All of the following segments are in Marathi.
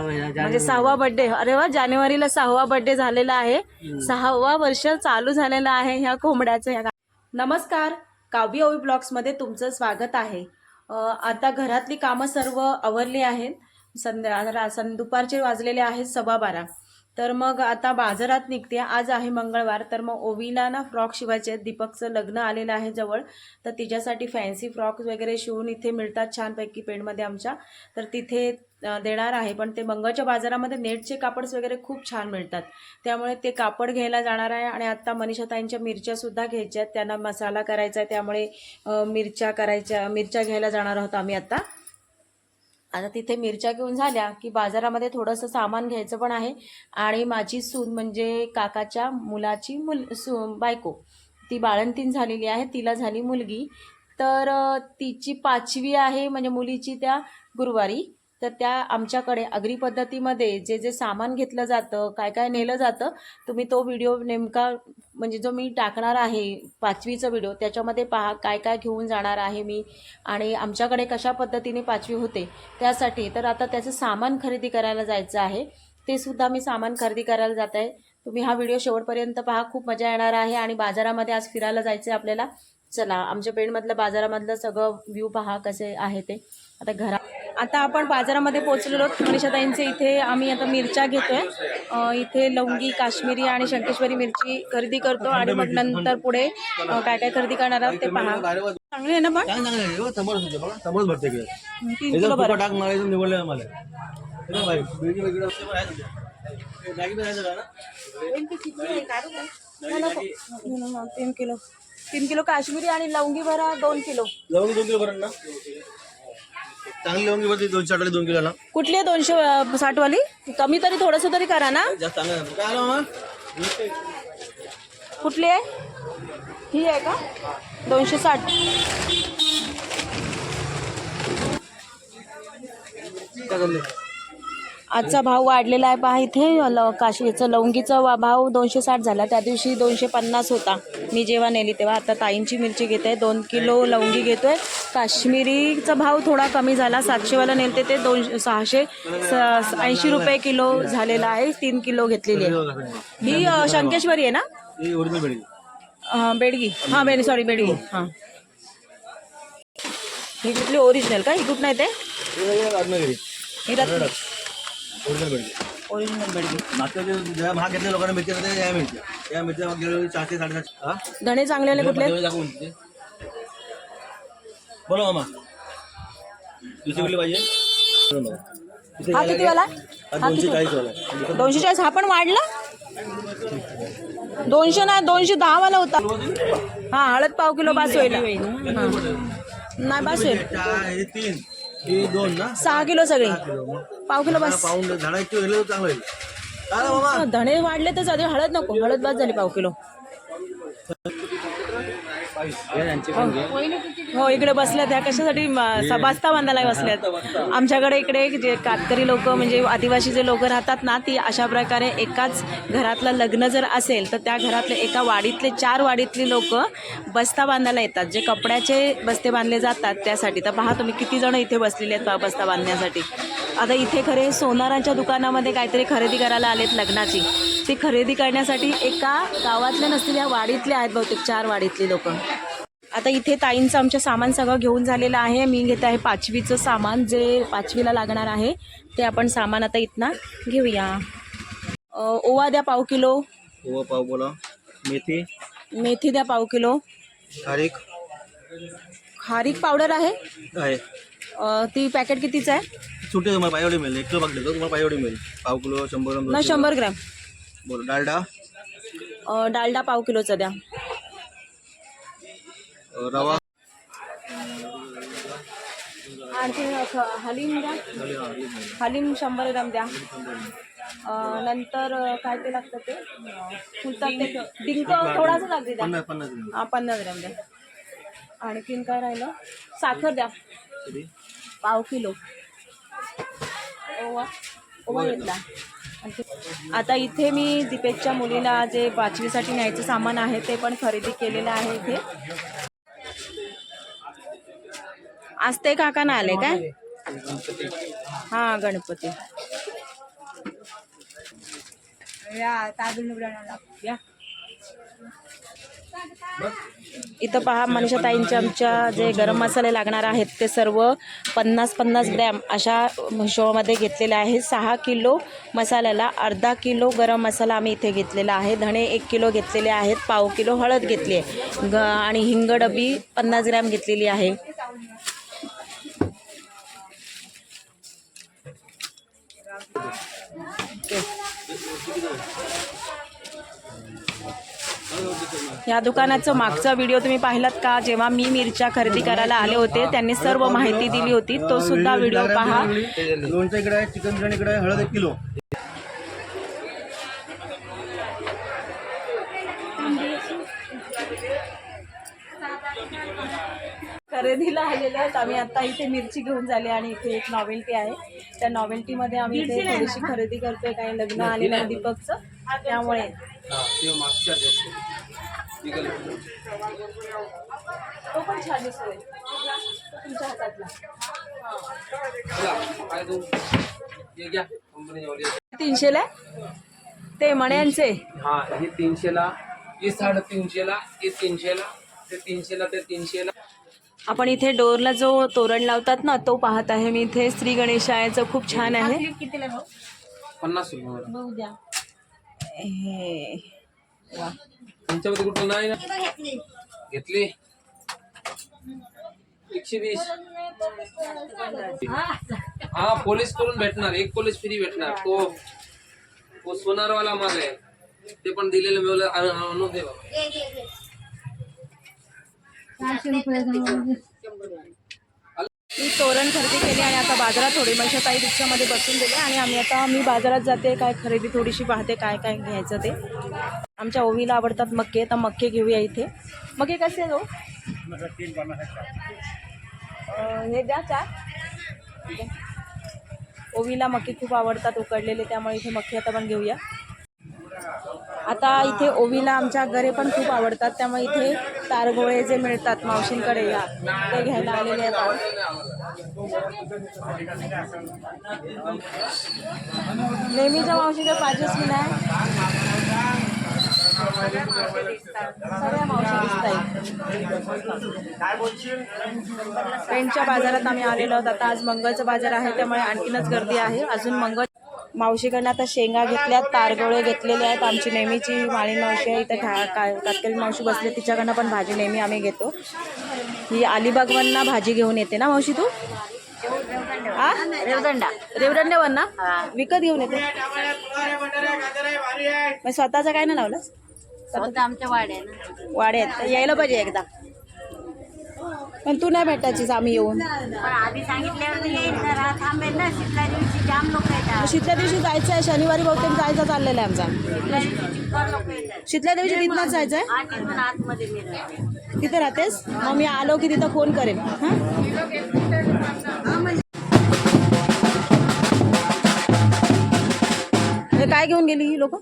म्हणजे सहावा बर्थडे अरे वा जानेवारीला सहावा बर्थडे झालेला आहे. सहावा वर्ष चालू झालेला आहे ह्या कोंबड्याचं ह्या नमस्कार. काव्य ओवी ब्लॉग्समध्ये तुमचं स्वागत आहे. आता घरातली कामं सर्व आवरली आहेत. संध्या दुपारचे वाजलेले आहेत सव्वा बारा. तर मग आता बाजारात निघते. आज आहे मंगळवार तर मग ओवीला ना फ्रॉक शिवायचे. आहेत दीपकचं लग्न आलेलं आहे जवळ. तर तिच्यासाठी फॅन्सी फ्रॉक वगैरे शिवून इथे मिळतात छानपैकी पेणमध्ये आमच्या. तर तिथे देणार आहे. पण ते मंगळच्या बाजारामध्ये नेटचे कापड्स वगैरे खूप छान मिळतात. त्यामुळे ते कापड घ्यायला जाणार आहे आणि आत्ता मनीषाताईंच्या मिरच्यासुद्धा घ्यायच्या आहेत. त्यांना मसाला करायचा आहे. त्यामुळे मिरच्या करायच्या मिरच्या घ्यायला जाणार आहोत आम्ही आत्ता आता तिथे मिरच्या घेऊन झाल्या की बाजारामध्ये थोडंसं सामान घ्यायचं पण आहे. आणि माझी सून म्हणजे काकाच्या मुलाची मुल सू बायको. ती बाळंतीण झालेली आहे तिला झाली मुलगी. तर तिची पाचवी आहे म्हणजे मुलीची त्या गुरुवारी. तर त्या आमच्याकडे अग्री पद्धतीमध्ये जे जे सामान घेतलं जातं काय काय नेलं जातं तुम्ही तो व्हिडिओ नेमका म्हणजे जो मी टाकणार आहे पाचवीचा व्हिडिओ त्याच्यामध्ये पहा काय काय घेऊन जाणार आहे मी आणि आमच्याकडे कशा पद्धतीने पाचवी होते. त्यासाठी तर आता त्याचं सामान खरेदी करायला जायचं आहे. ते सुद्धा मी सामान खरेदी करायला जात आहे. तुम्ही हा व्हिडिओ शेवटपर्यंत पहा. खूप मजा येणार आहे आणि बाजारामध्ये आज फिरायला जायचं आहे आपल्याला. चला आमच्या पेणमधलं बाजारामधलं सगळं व्ह्यू पहा कसे आहे ते. आता घरा आता आपण बाजारामध्ये पोहोचलेलो आहोत. मनीषाताईंचे इथे आम्ही आता मिरच्या घेतोय. इथे लवंगी काश्मीरी आणि शंकेश्वरी मिरची खरेदी करतो आणि मग नंतर पुढे काय काय खरेदी करणार आहोत ते पहा. चांगले आहे ना पण? तीन किलो बरं तीन किलो. तीन किलो काश्मीरी आणि लवंगी भरा दोन किलो. लवंगी दोन किलो भरण ना. चांगली लवंगी भरते दोनशे आठवले दोन किलो ना. कुठली आहे दोनशे अ, साठवाली कमी तरी थोडंसं तरी करा ना. जास्त चांगलं आहे. काय आलं मामा? कुठली आहे? ही आहे का? दोनशे साठ. काय आजचा भाव वाढलेला आहे पहा इथे. ल काशीचं लवंगीचा वा- भाव दोनशे साठ झाला. त्या दिवशी दोनशे पन्नास होता. मी जेव्हा नेली तेव्हा आता ताईंची मिरची घेते. आहे दोन किलो लवंगी घेतो आहे काश्मीरीचा भाव थोडा कमी झाला. सातशेवाला नेलते ते दोनशे सहाशे ऐंशी रुपये किलो झालेला आहे. तीन किलो घेतलेली आहे. ही शंकेश्वरी आहे ना? ही बेडगी. हां बेड सॉरी बेडगी. हां. ही कुठली ओरिजिनल का? ही कुठं आहे ते रत्नागिरी. ही ओरिजिनल भेटेल ओरिजिनल बेडगी मागच्या जे- ज्या महाग घेतल्या लोकांना मिरच्या होत्या, या मिरच्या या मिरच्या मग गेल्या वेळी चारशे साडेसातशे हा? धणे कुठले? दाखवून. बोला मामा. दुसरी कुठली पाहिजे? बोला मामा. इथे हा घ्यायला किती वाला हा दोनशे चाळीस वाला आहे. दोनशे चाळीस. हा पण वाढला? दोनशे ना दोनशे दहा वाला होता. हा हळद पाव किलो बास होईल. हा. नाही बास होईल. चार हे तीन हे दोन ना? सहा किलो सगळी. पाव किलो बस. पाऊंड झाडा एक किलो गेलं तर चांगलं होईल. काय रे मामा धणे वाढले तर चालेल हळद नको हळद बास झाली पाव किलो. हो इकडे बसल्यात ह्या कशासाठी म, स- बस्ता बांधायला बसल्यात आमच्याकडे इकडे जे कातकरी लोक म्हणजे आदिवासी जे लोक राहतात ना ती अशा प्रकारे एकाच घरातलं लग्न जर असेल तर त्या घरातले एका वाडीतले चार वाडीतली लोक बस्ता बांधायला येतात. जे कपड्याचे बस्ते बांधले जातात त्यासाठी. तर पहा तुम्ही किती जण इथे बसलेले आहेत बा- बस्ता बांधण्यासाठी. आता इथे खरे सोनाराच्या दुकानामध्ये काहीतरी खरेदी करायला आलेत लग्नाची. ती खरेदी करण्यासाठी एका गावातल्या नसलेल्या वाडीतले आहेत बहुतेक चार वाडीतली लोक. आता इथे ताईंचं आमच्या सामान सगळं घेऊन झालेलं आहे. मी घेत आहे पाचवीचं सामान जे पाचवीला लागणार आहे ते आपण सामान आता इथनं घेऊया. ओवा द्या पाव किलो. हो पाव बोला. मेथी. मेथी द्या पाव किलो. खारीक. खारीक पावडर आहे? ती पॅकेट कितीचं आहे? सुटे तुम्हाला पायवडी मिळेल. एक किलो देतो तुम्हाला पायवडी मिळेल. पाव किलो शंभर ग्राम ना शंभर ग्रॅम. बोल डालडा? अ, डालडा पाव किलोचा द्या. अ, रवा? आणखी ख- हलीम द्या. हलीम शंभर ग्राम द्या. अ, नंतर अ, काय ते लागतं ते? अ, फुलतात ते डिंक थोडासा लागते द्या पन्नास पन्नास ग्राम. हा पन्नास ग्रॅम द्या. आणखीन काय राहिलं? साखर द्या. किती? पाव किलो. आता इथे मी दीपेशच्या मुलीला जे पाचवीसाठी न्यायचं सामान आहे ते पण खरेदी केलेलं आहे इथे. आज ते काका ना आले काय? हा गणपती. या. इथं पहा मनीषाताईंच्या आमच्या जे गरम मसाले लागणार आहेत ते सर्व पन्नास पन्नास ग्रॅम अशा हिशोबामध्ये घेतलेले आहे. सहा किलो मसाल्याला अर्धा किलो गरम मसाला आम्ही इथे घेतलेला आहे. धणे एक किलो घेतलेले आहेत पाव किलो हळद घेतली आहे. ग आणि हिंग डबी पन्नास ग्रॅम घेतलेली आहे. या दुकानाचं मागचा व्हिडिओ तुम्ही पाहिलात का? जेव्हा मी मिरच्या खरेदी करायला आले होते त्यांनी सर्व माहिती दिली होती. तो सुद्धा व्हिडिओ पहा. लोणचं इकडे आहे चिकन बिर्याणी इकडे आहे हळद एक किलो. खरेदीला आलेले आहेत. आम्ही आता इथे मिरची घेऊन झाली आणि इथे एक नॉवेल्टी आहे. त्या नॉवेल्टीमध्ये आम्ही इथे थोडीशी खरेदी करतोय. काही लग्न आलेलं आहे दीपकचं. त्यामुळे. तो पण छान दिसतोय. तो तुमच्या हातातला. तीनशेला ते मण्यांचे. हा हे तीनशेला हे साडेतीनशेला हे तीनशेला ते तीनशेला ते तीनशेला. आपण इथे डोरला जो तोरण लावतात ना तो पाहत आहे. मी इथे श्री गणेशाचं खूप छान आहे. पन्नास रुपये. हे वा. तुमच्यामध्ये कुठं नाही ना? घेतली. एकशे वीस. हा पोलीस करून भेटणार. एक पोलीस फ्री भेटणार. तो तो सोनारवाला माल आहे. ते पण दिलेलं मिळवलं. आण- आणून दे. मी तोरण खरेदी केली आणि आता बाजारात थोडी ताई रिक्षामध्ये बसून दिले आणि आम्ही आता मी बाजारात जाते काय खरेदी थोडीशी पाहते काय काय घ्यायचं ते. आमच्या ओवीला आवडतात मक्के तर मक्के घेऊया इथे. मक्के कसे हो? हे द्या चार. ओवीला मक्के खूप आवडतात उकडलेले त्यामुळे इथे मक्के आता पण घेऊया. आता इथे ओवीला आमच्या घरे पण खूप आवडतात त्यामुळे इथे तारगोळे जे मिळतात मावशींकडे या ते घ्यायला आलेले आहेत आहोत. नेहमीच्या मावशीच्या पाहिजेच की नाही पेंटच्या बाजारात आम्ही आलेलो आहोत. आता आज मंगळचं बाजार आहे त्यामुळे आणखीनच गर्दी आहे. अजून मंगळ मावशीकडनं आता शेंगा घेतल्यात तारगोळे घेतलेले आहेत. आमची नेहमीची माळी मावशी आहे. इथे ठा का तात्कालीन मावशी बसली तिच्याकडनं पण भाजी नेहमी आम्ही घेतो. ही अलिबागवरनं भाजी घेऊन येते ना मावशी तू? हा? रेवदंडा. रेवदंड्यावर ना विकत घेऊन येते. मग स्वतःचं काय नाही लावलं आमच्या वाड्या वाड्यात. यायला पाहिजे एकदा. पण तू नाही भेटायचीस आम्ही येऊन. आधी सांगितल्यावर येईल थांबेल ना दिवशी जाम लोक येतात. शीतल्या दिवशी जायचं आहे शनिवारी बहुतेक जायचं चाललेलं आहे आमचा. शीतल्या दिवशी तिथनंच जायचं आहे आतमध्ये तिथे राहतेस? मग मी आलो की तिथं फोन करेन. हे? काय घेऊन गेली ही लोक?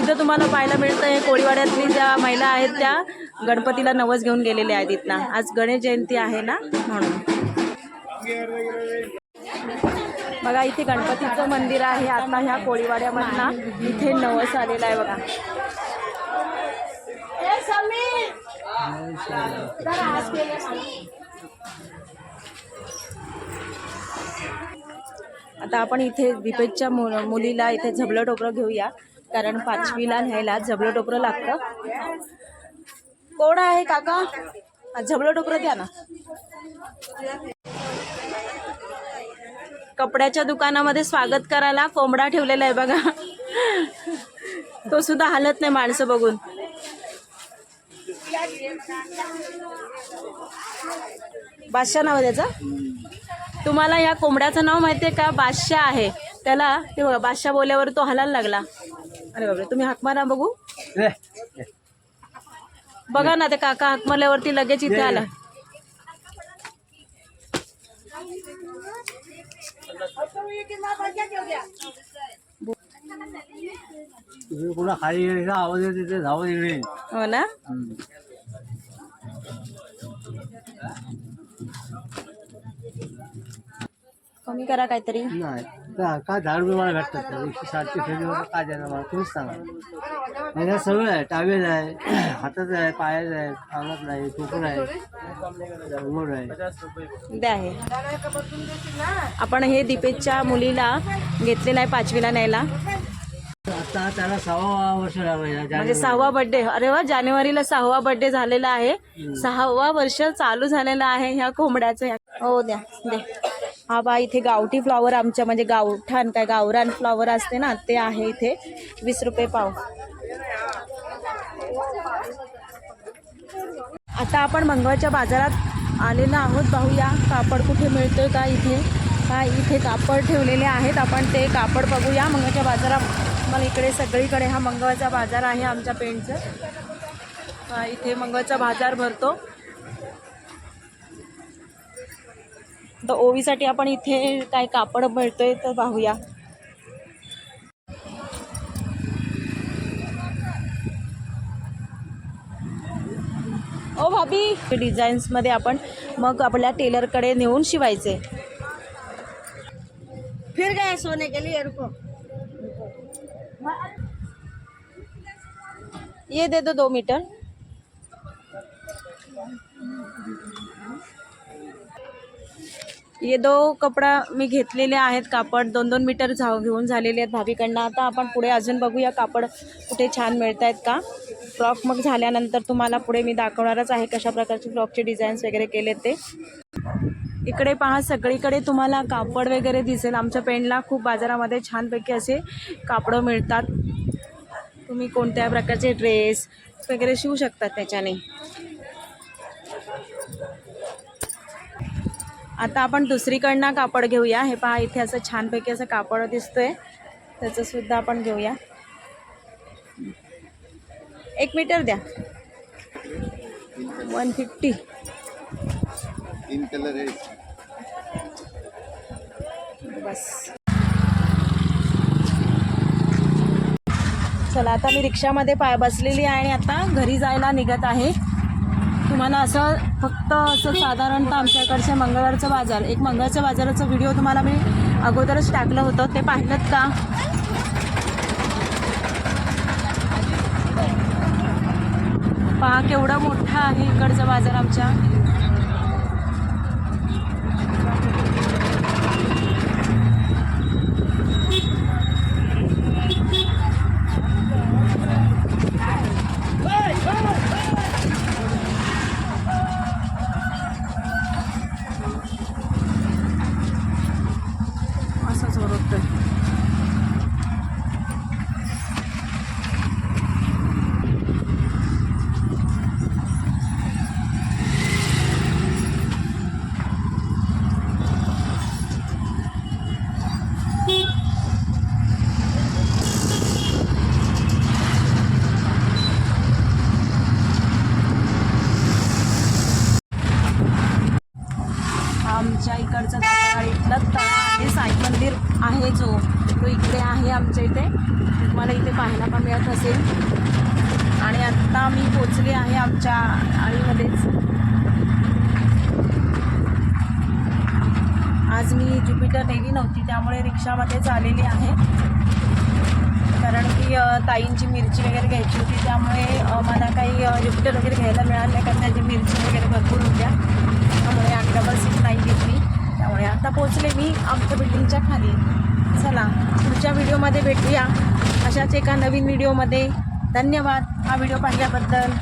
इथं तुम्हाला पाहायला मिळतं हे कोळीवाड्यातली ज्या महिला आहेत त्या गणपतीला नवस घेऊन गेलेल्या आहेत इथनं. आज गणेश जयंती आहे ना म्हणून. बघा इथे गणपतीचं मंदिर आहे. आता ह्या कोळीवाड्यामधनं इथे नवस आलेला आहे बघा. आता आपण इथे दीपेशच्या मुलीला इथे झबलं टोपरं घेऊया. कारण पाचवीला न्यायला झबलं टोपरं लागतं. कोण आहे काका? झबलं टोपरं द्या ना. कपड्याच्या दुकानामध्ये स्वागत करायला कोंबडा ठेवलेला आहे बघा. तो सुद्धा हालत नाही माणसं बघून. बादशाह नाव आहे त्याचं? तुम्हाला या कोंबड्याचं नाव माहिती आहे का? बादशाह आहे. त्याला ते बादशाह बोलल्यावर तो हलायला लागला. अरे बापरे तुम्ही हाक मारा बघू? बघा ना ते काका हाक मारल्यावरती लगेच इथे आला. खाली आवाज येते तिथे धावत इकडे हो ना? कमी करा काहीतरी. नाही. का काय दहा रुपये मला भेटतात का एकशे साठचे फेरी काय देणार मला तुम्हीच सांगा नाही. सगळं आहे. टावेल आहे हाताचं आहे पायाचं आहे अंगात आहे टोपण आहे उमर आहे. द्या आहे. आपण हे दीपेशच्या मुलीला घेतलेलं आहे पाचवीला न्यायला. आता त्याला सहा वर्ष म्हणजे सहावा बर्थडे अरे वा जानेवारीला सहावा बर्थडे झालेला आहे. सहावा वर्ष चालू झालेला आहे ह्या कोंबड्याचं. हो द्या दे हा बा इथे गावठी फ्लॉवर आमच्या म्हणजे गावठाण काय गावरान फ्लॉवर असते ना ते आहे इथे. वीस रुपये पाव. आता आपण मंगळच्या बाजारात आलेलो आहोत. पाहूया कापड कुठे मिळतोय का इथे. का इथे कापड ठेवलेले आहेत. आपण ते कापड बघूया. मंगळच्या बाजारात मला इकडे सगळीकडे हा मंगळचा बाजार आहे आमच्या पेंटचं इथे मंगळचा बाजार भरतो. तर ओवीसाठी आपण इथे काय कापड मिळतो आहे तर पाहूया. ओ भाभी डिझाईन्समध्ये आपण मग आपल्या टेलरकडे नेऊन शिवायचे. फिर गए सोने के लिए रुको. ये दे दो दो मीटर. ये दो कपडा मी घेतलेले आहेत कापड. दोन दोन मीटर झा घेऊन झालेले आहेत भाभीकडनं. आता आपण पुढे अजून बघूया कापड कुठे छान मिळत आहेत का? फ्रॉक मग झाल्यानंतर तुम्हाला पुढे मी दाखवणारच आहे कशा प्रकारचे फ्रॉकचे डिझाईन्स वगैरे केले ते. इकडे पहा सगळीकडे तुम्हाला कापड वगैरे दिसेल. आमच्या पेंडला खूप बाजारामध्ये छानपैकी असे कापडं मिळतात. तुम्ही कोणत्या प्रकारचे ड्रेस वगैरे शिवू शकतात त्याच्याने. आता आपण दुसरीकडनं कापड घेऊया. हे पहा इथे असं छानपैकी असं कापड दिसतोय. त्याचं सुद्धा आपण घेऊया. एक मीटर द्या. वन फिफ्टी तीन कलर आहे बस. चला आता मी रिक्षामध्ये पाय बसलेली आहे आणि आता घरी जायला निघत आहे. तुम्हाला असं फक्त असं साधारणतः आमच्याकडच्या मंगळवारचं बाजार एक मंगळवारच्या बाजाराचा व्हिडिओ तुम्हाला मी अगोदरच टाकलं होतं. ते पाहिलं का? पहा केवढा मोठा आहे इकडचा बाजार आमच्या असंच ओरडतोय आमच्या इकडचं जाता इथलं तळा आहे साई मंदिर आहे जो तो इकडे आहे आमच्या इथे तुम्हाला इथे पाहायला पण मिळत असेल आणि आत्ता मी पोचले आहे आमच्या आळीमध्येच आज मी ज्युपिटर नेली नव्हती त्यामुळे रिक्षामध्येच आलेली आहे. कारण की ताईंची मिरची वगैरे घ्यायची होती त्यामुळे मला काही ज्युपिटर वगैरे घ्यायला मिळालं नाही कारण त्याची मिरची वगैरे भरपूर होत्या. त्यामुळे आम्ही डबल सीट नाही घेतली. त्यामुळे आता पोचले मी आमच्या बिल्डिंगच्या खाली. चला पुढच्या व्हिडिओमध्ये भेटूया. अशाच एका नवीन व्हिडिओमध्ये धन्यवाद. हा व्हिडिओ पाहिल्याबद्दल.